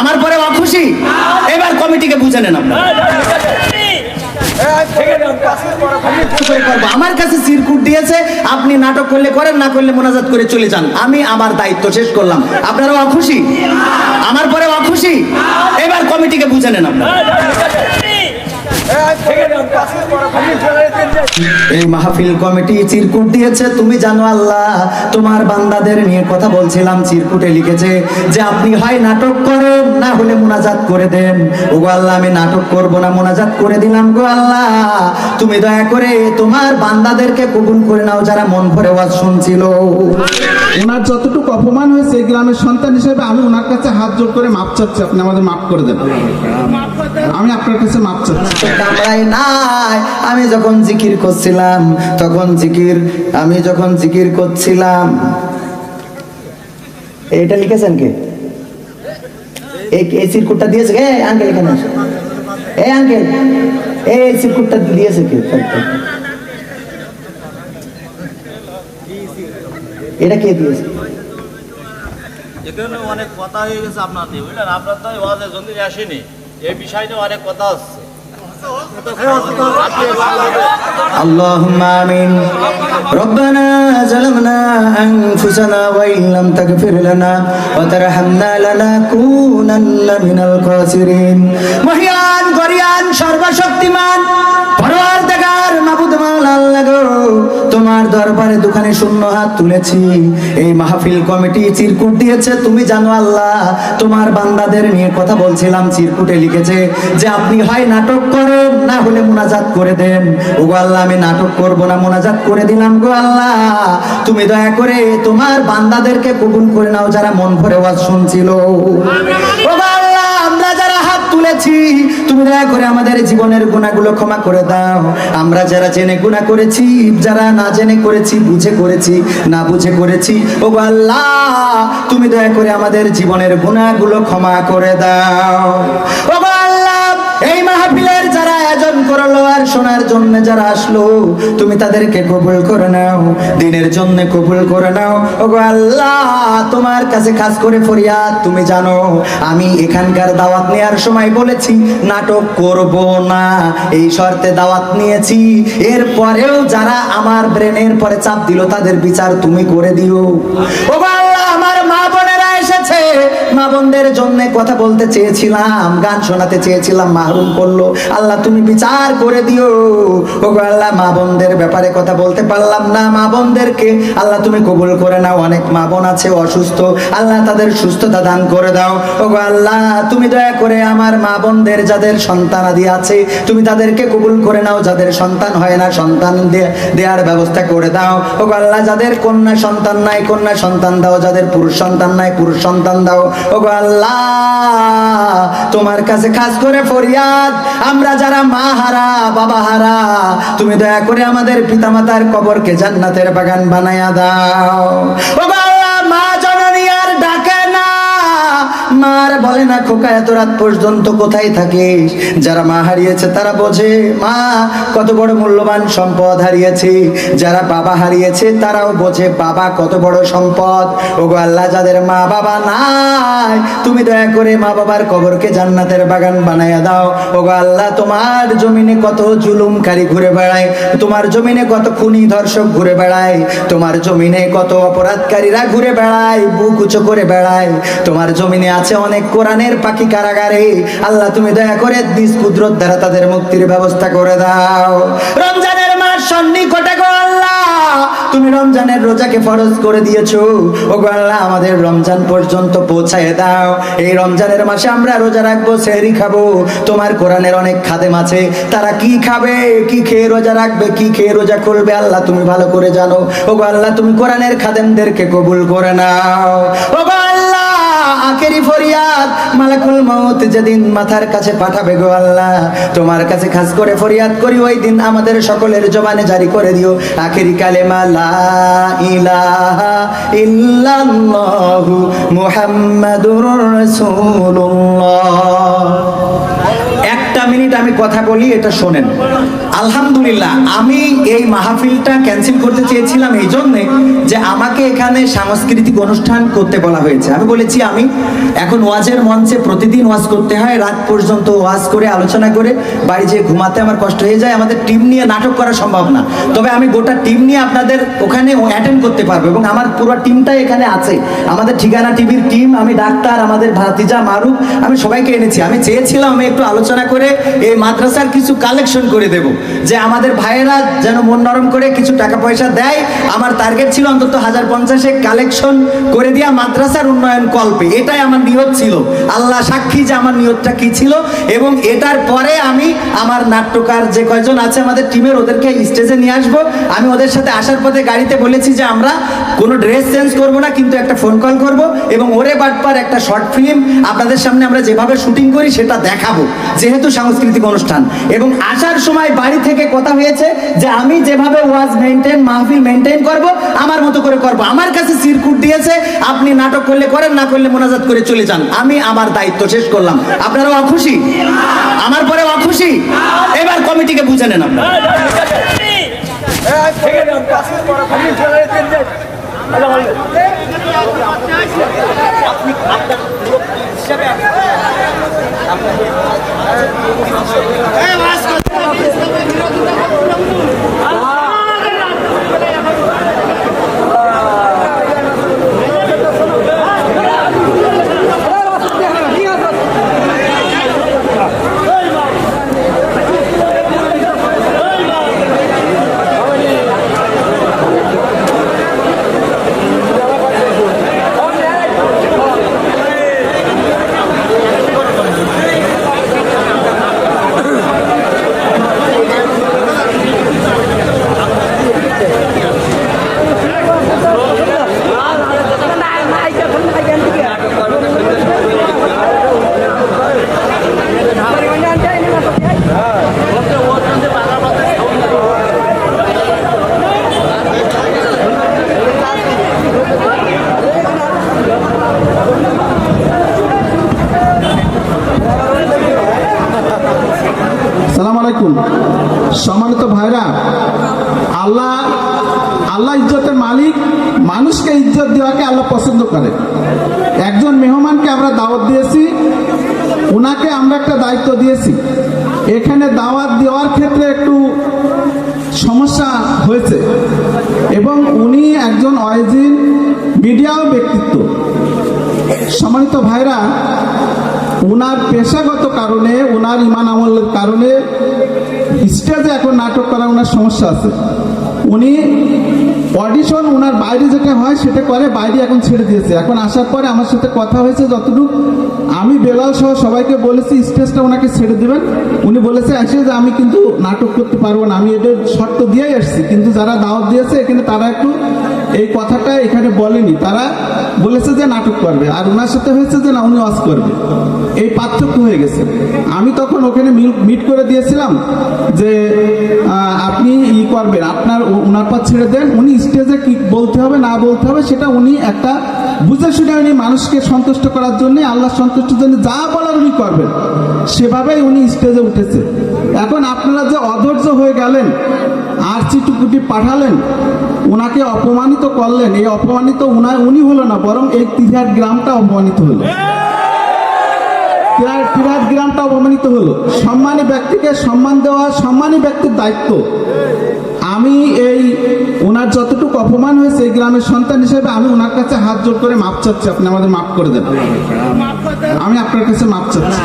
আমার পরে অখুশি এবার কমিটিকে বুঝে নেন আমার কাছে সিরকুট দিয়েছে, আপনি নাটক করলে করেন, না করলে মোনাজাত করে চলে যান। আমি আমার দায়িত্ব শেষ করলাম। আপনারা অখুশি? আমার পরে অখুশি এবার কমিটিকে বুঝে নেন আপনারা। এই মাহফিল কমিটি চিরকুট দিয়েছে, তুমি জানো আল্লাহ, তোমার বান্দাদের নিয়ে কথা বলছিলাম, চিরকুটে লিখেছে যে আপনি হয় নাটক করেন, না হলে মোনাজাত করে দেন। ও আল্লাহ, আমি নাটক করব না, মোনাজাত করে দিলাম গো আল্লাহ। তুমি দয়া করে তোমার বান্দাদেরকে কবুল করে নাও, যারা মন ভরে ওয়াজ শুনছিল। ওনার যতটুকু অপমান হয়েছে, এই গ্রামের সন্তান হিসেবে আমি ওনার কাছে হাত জোর করে মাপ চাচ্ছি, আপনি আমাদের মাফ করে দেন। আমি আপনার কাছে মাপ চাচ্ছি। নাই, আমি যখন জিকির করছিলাম, তখন জিকির, আমি যখন জিকির করছিলাম। এটা লিখেছেন কে? এই সিরকুটটা দিয়েছে কে? আঙ্কেল এখানে। এই আঙ্কেল এই সিরকুটটা দিয়েছে কে? এটা কে দিয়েছে এখানে অনেক কথা হয়ে গেছে আপনার দিয়ে বুঝলেন আপনার তো ওয়াজে জলদি আসেনি এই বিষয়টা অনেক কথা হচ্ছে اللهم آمين ربنا ظلمنا أنفسنا وإن لم تغفر لنا وترحمنا لنكونن من الخاسرين মহিয়ান গরিয়ান সর্বশক্তিমান তোমার দরবারে দোকানে শূন্য হাত তুলেছি। এই মাহফিল কমিটি চিরকুট দিয়েছে তুমি জানো আল্লাহ তোমার বান্দাদের নিয়ে কথা বলছিলাম চিরকুটে লিখেছে যে আপনি হয় নাটক করেন না হলে মোনাজাত করে দেন। ও গো আল্লাহ আমি নাটক করব না মোনাজাত করে দিলাম গো আল্লাহ। তুমি দয়া করে তোমার বান্দাদেরকে কবুল করে নাও যারা মন ভরে ওয়াজ শুনছিল। ও যারা তুমি দয়া করে আমাদের জীবনের গুণাগুলো ক্ষমা করে দাও। আমরা যারা জেনে গুণা করেছি, যারা না জেনে করেছি, বুঝে করেছি, না বুঝে করেছি ও আল্লাহ, তুমি দয়া করে আমাদের জীবনের গুণাগুলো ক্ষমা করে দাও। ও আল্লাহ, এই মাহফিলের আয়োজন করল আর শোনার জন্য যারা আসলো, তুমি তাদেরকে কবুল করে নাও, দিনের জন্য কবুল করে নাও। ও গো আল্লাহ, তোমার কাছে খাস করে ফরিয়াদ, তুমি জানো, আমি এখানকার দাওয়াত নেওয়ার সময় বলেছি, নাটক করব না, এই শর্তে দাওয়াত নিয়েছি। এরপরেও যারা আমার ব্রেনের পরে চাপ দিল, তাদের বিচার তুমি করে দিও। ও এসেছে মা বোনদের জন্য কথা বলতে চেয়েছিলাম, গান শোনাতে চেয়েছিলাম, মাহরুম করল। আল্লাহ তুমি বিচার করে দিও। ও আল্লাহ, মা বোনদের ব্যাপারে কথা বলতে পারলাম না। মা বোনদেরকে আল্লাহ তুমি কবুল করে নাও। অনেক মা বোন আছে অসুস্থ। আল্লাহ তাদের সুস্থতা দান করে দাও। ও আল্লাহ, তুমি দয়া করে আমার মা বোনদের যাদের সন্তান আদি আছে, তুমি তাদেরকে কবুল করে নাও। যাদের সন্তান হয় না, সন্তান দেওয়ার ব্যবস্থা করে দাও। ও আল্লাহ, যাদের কন্যা সন্তান নাই, কন্যা সন্তান দাও। যাদের পুরুষ সন্তান নাই, পুরুষ সন্তান দাও। ও গো আল্লাহ, তোমার কাছে খাস করে ফরিয়াদ। আমরা যারা মা হারা, বাবা হারা, তুমি দয়া করে আমাদের পিতামাতার কবরকে জান্নাতের বাগান বানায়া দাও। ও মার বলে না খোকা, এত রাত পর্যন্ত কোথায় থাকিস? যারা মা হারিয়েছে তারা বোঝে, মা, কত বড় মূল্যবান সম্পদ হারিয়েছে। যারা বাবা হারিয়েছে তারাও বোঝে, বাবা কত বড় সম্পদ। ওগো আল্লাহ, যাদের মা বাবা নাই, তুমি দয়া করে মা বাবার কবরকে জান্নাতের বাগান বানায়া দাও। ওগো আল্লাহ, তোমার জমিনে কত জুলুমকারী ঘুরে বেড়ায়, তোমার জমিনে কত খুনি ধর্ষক ঘুরে বেড়ায়, তোমার জমিনে কত অপরাধকারীরা ঘুরে বেড়ায়, বুক উঁচু করে বেড়ায়, তোমার জমিনে আছে অনেক কোরআনের পাখি কারাগারে। আল্লাহ, তুমি দয়া করে দিস কুদরত দ্বারা তাদের মুক্তির ব্যবস্থা করে দাও। রমজানের মাস সন্নিকটে গো তুমি রমজানের রোজাকে ফরজ করে দিয়েছ। ও আল্লাহ, আমাদের রমজান পর্যন্ত পৌঁছায় দাও। এই রমজানের মাসে আমরা রোজা রাখব, সেহরি খাব। তোমার কোরআনের অনেক খাদেম আছে। তারা কি খাবে, কি খেয়ে রোজা রাখবে, কি খেয়ে রোজা করবে আল্লাহ, তুমি ভালো করে জানো। ও আল্লাহ, তুমি কোরআনের খাদেমদেরকে কবুল করে নাও। ও আল্লাহ আখেরি ফরিয়াদ, মালাকুল মউত যেদিন মাথার কাছে পাঠাবে গো আল্লাহ, তোমার কাছে খাস করে ফরিয়াদ করি, ওই দিন আমাদের সকলের জবানে জারি করে দিও। আখেরি কালেমা, লা ইলাহা ইল্লাল্লাহু মুহাম্মাদুর রাসূলুল্লাহ। একটা মিনিট আমি কথা বলি, এটা শোনেন। আলহামদুলিল্লাহ, আমি এই মাহফিলটা ক্যান্সেল করতে চেয়েছিলাম এই জন্যে যে আমাকে এখানে সাংস্কৃতিক অনুষ্ঠান করতে বলা হয়েছে। আমি বলেছি, আমি এখন ওয়াজের মঞ্চে প্রতিদিন ওয়াজ করতে হয়, রাত পর্যন্ত ওয়াজ করে, আলোচনা করে, বাড়ি যেয়ে ঘুমাতে আমার কষ্ট হয়ে যায়, আমাদের টিম নিয়ে নাটক করা সম্ভব না। তবে আমি গোটা টিম নিয়ে আপনাদের ওখানে অ্যাটেন্ড করতে পারব এবং আমার পুরো টিমটাই এখানে আছে। আমাদের ঠিকানা টিভির টিম আমি ডাক্তার, আমাদের ভাতিজা, মারুফ, আমি সবাইকে এনেছি। আমি চেয়েছিলাম আমি একটু আলোচনা করে এই মাদ্রাসার কিছু কালেকশন করে দেব। যে আমাদের ভাইয়েরা যেন মন নরম করে কিছু টাকা পয়সা দেয়, আমার টার্গেট ছিল অন্তত হাজার পঞ্চাশে কালেকশন করে দিয়া মাদ্রাসার উন্নয়ন কল্পে। এটাই আমার নিয়ত ছিল। আল্লাহ সাক্ষী যে আমার নিয়তটা কি ছিল এবং এটার পরে আমি আমার নাট্যকার যে কয়জন আছে আমাদের টিমের ওদেরকে স্টেজে নিয়ে আসব। আমি ওদের সাথে আসার পথে গাড়িতে বলেছি যে আমরা কোনো ড্রেস চেঞ্জ করব না, কিন্তু একটা ফোন কল করব এবং ওরে বাটপার একটা শর্ট ফিল্ম আপনাদের সামনে আমরা যেভাবে শুটিং করি, সেটা দেখাবো। যেহেতু সাংস্কৃতিক অনুষ্ঠান। এবং আসার সময় বাড়ি থেকে কথা হয়েছে যে আমি যেভাবে ওয়াজ মেনটেন মাহফিল মেনটেন করব, আমার মতো করে করব। আমার কাছে সিরকুট দিয়েছে, আপনি নাটক করলে করেন, না করলে মোনাজাত করে চলে যান। আমি আমার দায়িত্ব শেষ করলাম। আপনারা অখুশি? আমার পরে অখুশি? এবার কমিটিকে বুঝে নেন আপনারা আলাইকুম সম্মানিত ভাইরা আল্লাহ আল্লাহ ইজ্জতের মালিক মানুষকে ইজ্জত দেওয়াকে আল্লাহ পছন্দ করে একজন মেহমানকে আমরা দাওয়াত দিয়েছি ওনাকে আমরা একটা দায়িত্ব দিয়েছি। এখানে দাওয়াত দেওয়ার ক্ষেত্রে একটু সমস্যা হয়েছে। এবং উনি একজন অয়েজিন মিডিয়াও ব্যক্তিত্ব। সম্মানিত ভাইরা ওনার পেশাগত কারণে ওনার ইমান আমলের কারণে স্টেজে এখন নাটক করা ওনার সমস্যা আছে। উনি অডিশন ওনার বাইরে যেটা হয় সেটা করে, বাইরে এখন ছেড়ে দিয়েছে। এখন আসার পরে আমার সাথে কথা হয়েছে যতটুকু। আমি বেলাল সহ সবাইকে বলেছি, স্টেজটা ওনাকে ছেড়ে দেবেন। উনি বলেছে, আসে যে, আমি কিন্তু নাটক করতে পারব না। আমি এদের শর্ত দিয়েই আসছি। কিন্তু যারা দাওয়াত দিয়েছে, এখানে তারা একটু এই কথাটা এখানে বলেনি। তারা বলেছে যে নাটক করবে। আর ওনার সাথে হয়েছে যে না, উনি ওয়াজ করবে। এই পার্থক্য হয়ে গেছে। আমি তখন ওখানে মিট করে দিয়েছিলাম যে আপনি ই করবেন। আপনার ওনার পর ছেড়ে দেন। উনি স্টেজে কি বলতে হবে, না বলতে হবে, সেটা উনি একটা বুঝে শুনে উনি মানুষকে সন্তুষ্ট করার জন্য, আল্লাহ সন্তুষ্টের জন্য যা বলার উনি করবেন। সেভাবেই উনি স্টেজে উঠেছে। এখন আপনারা যে অধৈর্য হয়ে গেলেন আর চিটুকুটি পাঠালেন ওনাকে অপমানিত করলেন, এই অপমানিত উনার উনি হলো না, বরং এই তিরহাট গ্রামটা অপমানিত হলো। তিরহাট গ্রামটা অপমানিত হলো। সম্মানী ব্যক্তিকে সম্মান দেওয়া, সম্মানী ব্যক্তির দায়িত্ব। আমি এই যতটুকু অপমান হয়েছে এই গ্রামের সন্তান হিসেবে আমি ওনার কাছে হাত জোর করে মাপ চাচ্ছি। আপনি আমাদের মাফ করে দেন। আমি আপনার কাছে মাপ চাচ্ছি।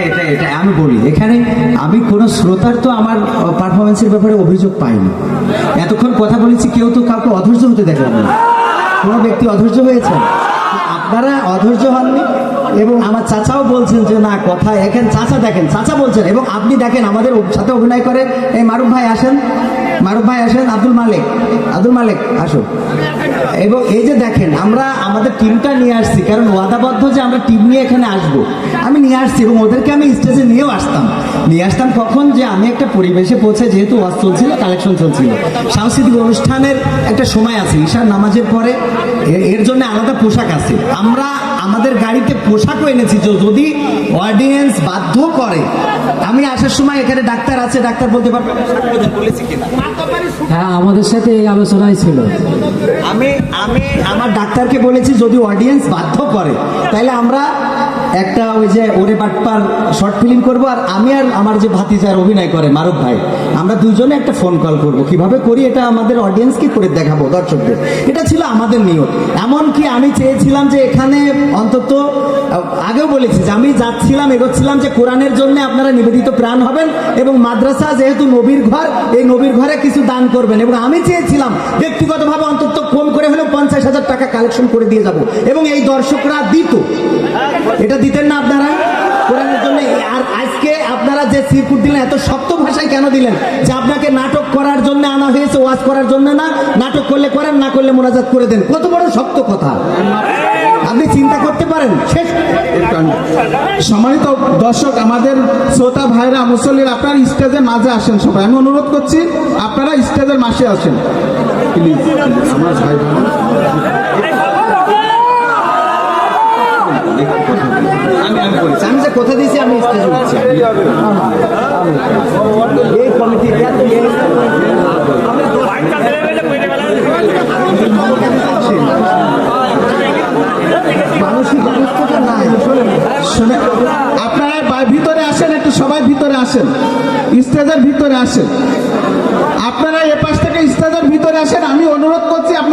এটা এটা আমি বলি, এখানে আমি কোনো শ্রোতার তো আমার পারফরমেন্সের ব্যাপারে অভিযোগ পাইনি। এতক্ষণ কথা বলেছি, কেউ তো কাউকে অধৈর্য হতে দেখলাম না। কোনো ব্যক্তি অধৈর্য হয়েছে? আপনারা অধৈর্য হননি? এবং আমার চাচাও বলছেন যে, না, কথা এখানে চাচা দেখেন, চাচা বলছেন। এবং আপনি দেখেন, আমাদের সাথে অভিনয় করে এই মারুফ ভাই আসেন, মারুফ ভাই আসেন, আব্দুল মালিক আব্দুল মালিক, আসো। এবং এই যে দেখেন, আমরা, আমাদের টিমটা নিয়ে আসছি, কারণ ওয়াদাবদ্ধ যে আমরা টিম নিয়ে এখানে আসব, আমি নিয়ে আসছি এবং ওদেরকে আমি স্টেজে নিয়েও আসতাম। নিয়ে আসতাম কখন যে আমি একটা পরিবেশে পৌঁছে যেহেতু ওয়াজ চলছিল কালেকশন চলছিল। সাংস্কৃতিক অনুষ্ঠানের একটা সময় আছে, ঈশার নামাজের পরে এর জন্য আলাদা পোশাক আছে। আমরা আমাদের গাড়িতে পোশাকও এনেছি। যে যদি অডিয়েন্স বাধ্য করে আমি আসার সময় এখানে ডাক্তার আছে ডাক্তার বলতে পারবে বলেছি কিনা? হ্যাঁ আমাদের সাথে এই আলোচনাই ছিল। আমি আমি আমার ডাক্তারকে বলেছি যদি অডিয়েন্স বাধ্য করে তাহলে আমরা একটা ওই যে ওরে বাটপার শর্ট ফিল্ম করব আর আমি আর আমার যে ভাতিজার অভিনয় করে, মারুফ ভাই, আমরা দুজনে একটা ফোন কল করব। কীভাবে করি এটা আমাদের অডিয়েন্সকে করে দেখাবো, দর্শকদের। এটা ছিল আমাদের নিয়ম। এমনকি আমি চেয়েছিলাম যে এখানে অন্তত আগেও বলেছি যে আমি যাচ্ছিলাম, এগোচ্ছিলাম যে কোরআনের জন্য আপনারা নিবেদিত প্রাণ হবেন এবং মাদ্রাসা যেহেতু নবীর ঘর, এই নবীর ঘরে কিছু দান করবেন। এবং আমি চেয়েছিলাম ব্যক্তিগতভাবে অন্তত কম করে হলেও পঞ্চাশ হাজার টাকা কালেকশন করে দিয়ে যাব। এবং এই দর্শকরা দিত। এটা দিতেন না আপনারা? কোরআনের জন্য আর আজকে আপনারা যে সিরকুট দিলেন এত শক্ত ভাষায় কেন দিলেন? যে আপনাকে নাটক করার জন্য আনা হয়েছে ওয়াজ করার জন্য না? নাটক করলে করেন না করলে মোনাজাত করে দেন। কত বড় শক্ত কথা। আপনি চিন্তা করতে পারেন। শেষ। সম্মানিত দর্শক আমাদের শ্রোতা ভাইরা মুসল্লির আপনার স্টেজের মাঝে আসেন সবাই। আমি অনুরোধ করছি আপনারা স্টেজের মাঝে আসেন। প্লিজ আমার ভাই আমি আমি বলেছি আমি যে কথা দিয়েছি? আমি এই কমিটির মানসিক অবস্থাটা নাই আপনারা ভিতরে আসেন, একটু সবাই ভিতরে আসেন। স্টেজের ভিতরে আসেন। আপনারা এ পাশ থেকে স্টেজের ভিতরে আসেন, আমি অনুরোধ করছি আপনার